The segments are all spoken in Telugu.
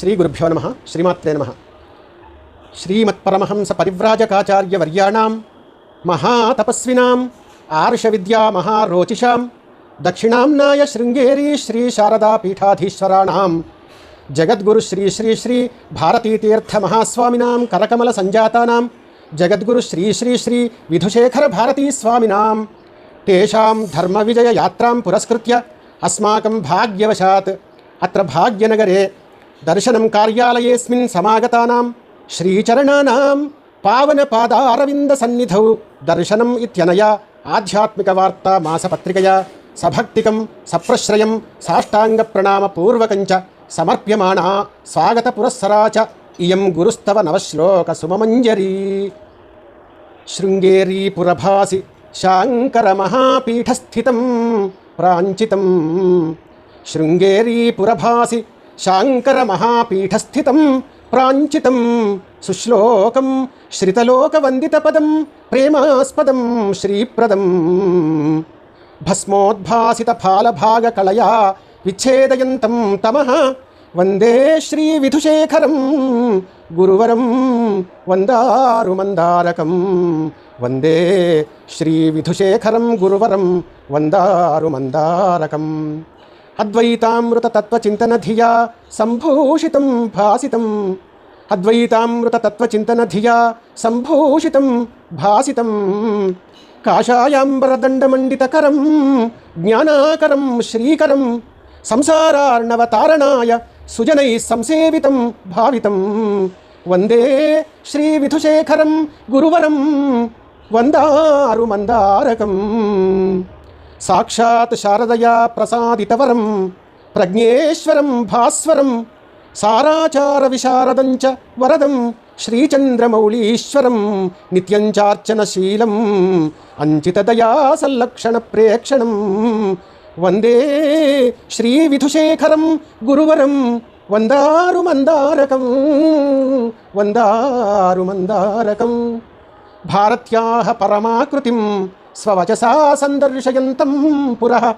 श्रीगुरुभ्यो नमः, श्रीमात्रे नमः. श्रीमत्परमहंसपरिव्राजकाचार्यवर्याणां महातपस्विनाम् आर्षविद्यामहारोचिषां दक्षिणाम्नाय शारदा श्रीशारदापीठाधीश्वराणां, जगद्गुरु श्री श्री श्री भारतीतीर्थमहास्वामिनां करकमलसञ्जातानां जगद्गुरु श्री श्री श्री विधुशेखरभारतीस्वामिनां, तेषां धर्मविजययात्रां पुरस्कृत्य अस्माकं भाग्यवशात्, अत्र भाग्यनगरे దర్శనం కార్యాలయేస్మిన్ సమాగతానాం శ్రీచరణానాం పావన పాదారవింద సన్నిధౌ. దర్శనం ఇత్యనయా ఆధ్యాత్మిక వార్తా మాసపత్రికయా సభక్తికం సప్రశ్రయం సాష్టాంగ ప్రణామ పూర్వకంచ సమర్ప్యమాణా స్వాగత పురస్సరా చ ఇయం గురుస్తవ నవశ్లోక సుమమంజరీ. శృంగేరీపురభాసి శాంకరమహాపీఠస్థితం ప్రాంచితం. శృంగేరీపురభాసి శాంకరమహాపీఠస్థితం ప్రాంచితం సుశ్లోకం శ్రితలోకవందితపదం ప్రేమాస్పదం శ్రీప్రదం భస్మోద్భాసితఫాలభాగకళయా విచ్ఛేదయంతం తమః వందే శ్రీవిధుశేఖరం గురువరం వందారుమందారకం వందే శ్రీవిధుశేఖరం గురువరం వందారుమందారకం అద్వైతామృతతత్వచింతనధియా సంభూషితం భాసితం. అద్వైతామృతతత్వచింతనధియా సంభూషితం భాసితం. కాషాయాంబరదండమండితకరం జ్ఞానాకరం శ్రీకరం సంసారార్ణవతారణాయ సుజనై సంసేవితం భావితం. వందే శ్రీవిధుశేఖరం గురువరం వందారు మందారకం సాక్షాత్ శారదయా ప్రసాదితవరం ప్రజ్ఞేశ్వరం భాస్వరం సారాచార విశారదంచ వరదం శ్రీచంద్రమౌళీశ్వరం నిత్యం చార్చనశీలం అంచితదయా సంలక్షణ ప్రేక్షణం. వందే శ్రీవిధుశేఖరం గురువరం వందారు మందారకం వందారు మందారకం. భారత్యా పరమాకృతిం స్వవచసా సందర్శయంతం పుర.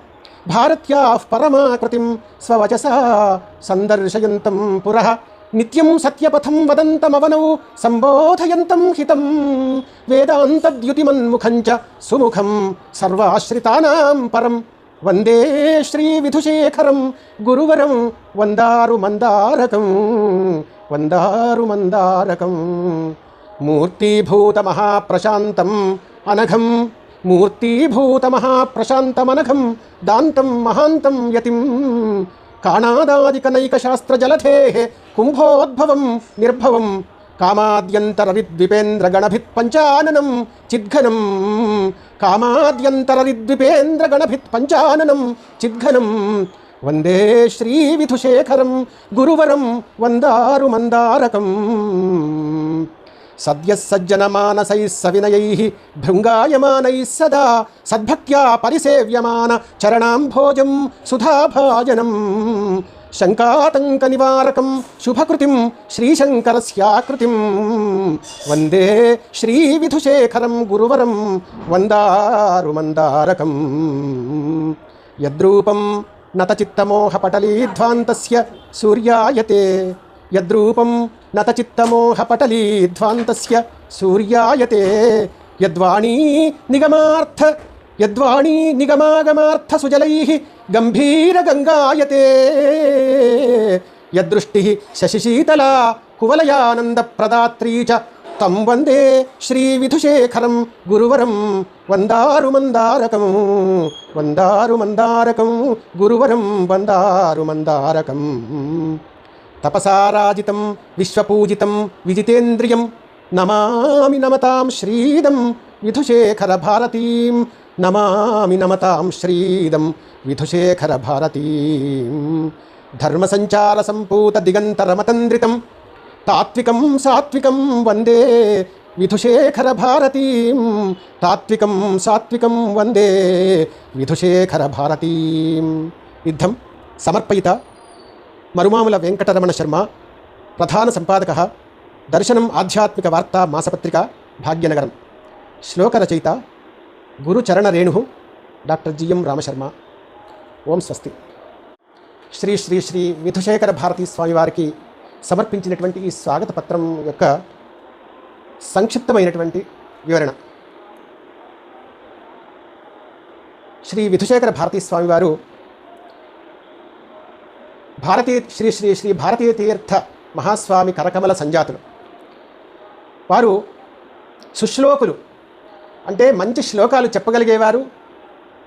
భారత్యా పరమాకృతిం స్వవచసా సందర్శయంతం పుర. నిత్యం సత్యపథం వదంతమవనౌ సంబోధయంతం హితం. వేదాంతద్యుతిమన్ముఖం చ సుముఖం సర్వాశ్రితానాం పరం. వందే శ్రీవిధుశేఖరం గురువరం వందారు మందారకం వందారు మందారకం మూర్తీభూతమహాప్రశాంతం అనఘం మూర్తీభూతమహాప్రశాంతమనఘం దాంతం మహాంతం యతిం. కాణాదాదికనైకశాస్త్రజలధే కుంభోద్భవం నిర్భవం కామాద్యంతరవిద్విపేంద్రగణభిత్ పంచాననం చిద్ఘనం. కామాద్యంతరవిద్విపేంద్రగణభిత్ పంచాననం చిద్ఘనం. వందే శ్రీవిధుశేఖరం గురువరం వందారు మందారకం సద్యసజ్జనమానసై సవినయై భృంగాయమానై సదా సద్భక్త్యా పరిసేవ్యమాన చరణాంభోజం సుధాభాజనం శంకాతంక నివారకం శుభకృతిం శ్రీశంకరస్యాకృతిం. వందే శ్రీవిధుశేఖరం గురువరం వందారు మందారకం యద్రూపం నతచిత్తమోహపటలీధ్వాంతస్య సూర్యాయతే. యద్రూపం నతచిత్తమోహపటలీధ్వాంతస్య సూర్యాయతే. యద్వాణీ నిగమార్థ యద్వాణీ నిగమాగమార్థ సుజలై గంభీర గంగాయతే యదృష్టి శశిశీతలా కువలయానందప్రదాత్రీ చ తం వందే శ్రీవిధుశేఖరం గురువరం. వందారు మందారకం వందారు మందారకం గురువరం. వందారు మందారకం. తపసారాజితం విశ్వపూజితం విజితేంద్రియం. నమామి నమతాం శ్రీదం విధుశేఖర భారతీం. నమామి నమతాం శ్రీదం విధుశేఖర భారతీం. ధర్మసంచార సంపూత దిగంతరమతంద్రితం తాత్వికం సాత్వికం వందే విధుశేఖర భారతీం. తాత్వికం సాత్వికం వందే విధుశేఖర భారతీం. యుద్ధం సమర్పయిత. మరుమాముల వెంకటరమణ శర్మ ప్రధాన సంపాదక దర్శనం ఆధ్యాత్మిక వార్తా మాసపత్రిక భాగ్యనగరం. శ్లోకరచయిత గురుచరణ రేణు డాక్టర్ జిఎం రామశర్మ. ఓం స్వస్తి. శ్రీ శ్రీ శ్రీ విధుశేఖర భారతీ స్వామివారికి సమర్పించినటువంటి ఈ స్వాగత పత్రం యొక్క సంక్షిప్తమైనటువంటి వివరణ. శ్రీ విధుశేఖర భారతీ స్వామివారు భారతీ భారతీయ శ్రీ శ్రీ శ్రీ భారతీయ తీర్థ మహాస్వామి కరకమల సంజాతులు. వారు సుశ్లోకులు. అంటే మంచి శ్లోకాలు చెప్పగలిగేవారు.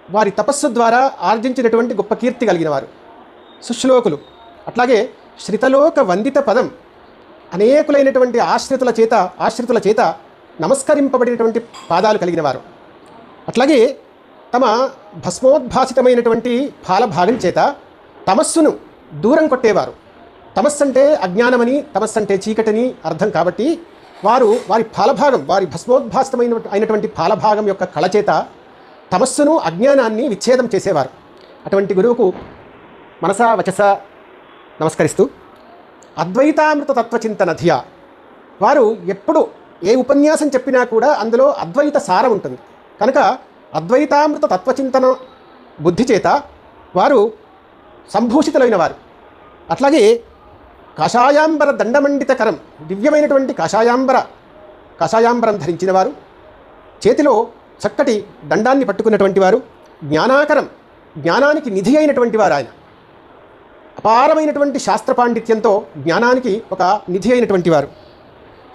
వారి తపస్సు ద్వారా ఆర్జించినటువంటి గొప్ప కీర్తి కలిగిన వారు సుశ్లోకులు. అట్లాగే శ్రితలోక వందిత పదం అనేకులైనటువంటి ఆశ్రితుల చేత ఆశ్రితుల చేత నమస్కరింపబడినటువంటి పాదాలు కలిగిన వారు అట్లాగే తమ భస్మోద్భాసితమైనటువంటి ఫాలభాగం చేత తమస్సును దూరం కొట్టేవారు. తమస్సు అంటే అజ్ఞానమని తమస్సు అంటే చీకటని అర్థం కాబట్టి వారు వారి ఫలభాగం వారి భస్మోద్భాసితమైన అయినటువంటి ఫలభాగం యొక్క కళచేత తమస్సును అజ్ఞానాన్ని విచ్ఛేదం చేసేవారు. అటువంటి గురువుకు మనసా వచస నమస్కరిస్తూ అద్వైతామృత తత్వచింతన ధియా. వారు ఎప్పుడు ఏ ఉపన్యాసం చెప్పినా కూడా అందులో అద్వైత సారం ఉంటుంది. కనుక అద్వైతామృత తత్వచింతన బుద్ధి చేత వారు సంభూషితులైన వారు అట్లాగే కాషాయాంబర దండమండిత కరం దివ్యమైనటువంటి కాషాయాంబర కాషాయాంబరం ధరించిన వారు చేతిలో చక్కటి దండాన్ని పట్టుకున్నటువంటి వారు. జ్ఞానాకరం జ్ఞానానికి నిధి అయినటువంటి వారు ఆయన. అపారమైనటువంటి శాస్త్ర పాండిత్యంతో జ్ఞానానికి ఒక నిధి అయినటువంటి వారు.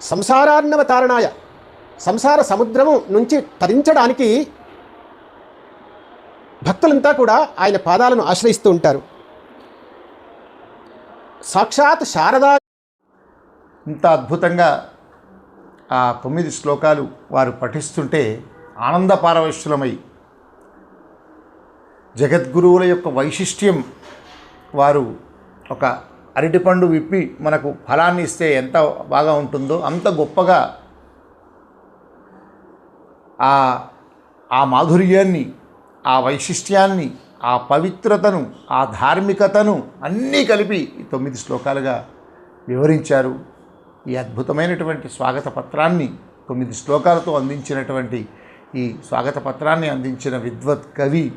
సంసారార్ణవ తారణాయ సంసార సముద్రము నుంచి తరించడానికి భక్తులంతా కూడా ఆయన పాదాలను ఆశ్రయిస్తూ ఉంటారు. సాక్షాత్ శారదా. ఇంత అద్భుతంగా ఆ తొమ్మిది శ్లోకాలు వారు పఠిస్తుంటే ఆనంద పారవశ్యులమై జగద్గురువుల యొక్క వైశిష్ట్యం వారు ఒక అరటిపండు విప్పి మనకు ఫలాన్ని ఇస్తే ఎంత బాగా ఉంటుందో అంత గొప్పగా ఆ ఆ మాధుర్యాన్ని ఆ వైశిష్ట్యాన్ని ఆ పవిత్రతను ఆ ధార్మికతను అన్నీ కలిపి ఈ తొమ్మిది శ్లోకాలుగా వివరించారు. ఈ అద్భుతమైనటువంటి స్వాగత పత్రాన్ని తొమ్మిది శ్లోకాలతో అందించినటువంటి ఈ స్వాగత పత్రాన్ని అందించిన విద్వత్ కవి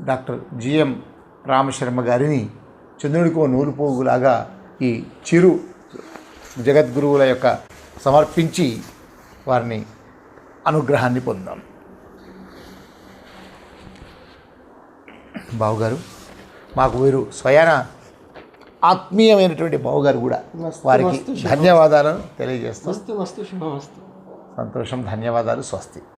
డాక్టర్ జిఎం రామశర్మ గారిని చంద్రుడికో నూలుపోగులాగా ఈ చిరు జగద్గురువుల యొక్క సమర్పించి వారిని అనుగ్రహాన్ని పొందాం. బావుగారు మాకు వీరు స్వయాన ఆత్మీయమైనటువంటి బావుగారు కూడా వారికి. ధన్యవాదాలను తెలియజేస్తాం సంతోషం ధన్యవాదాలు స్వస్తి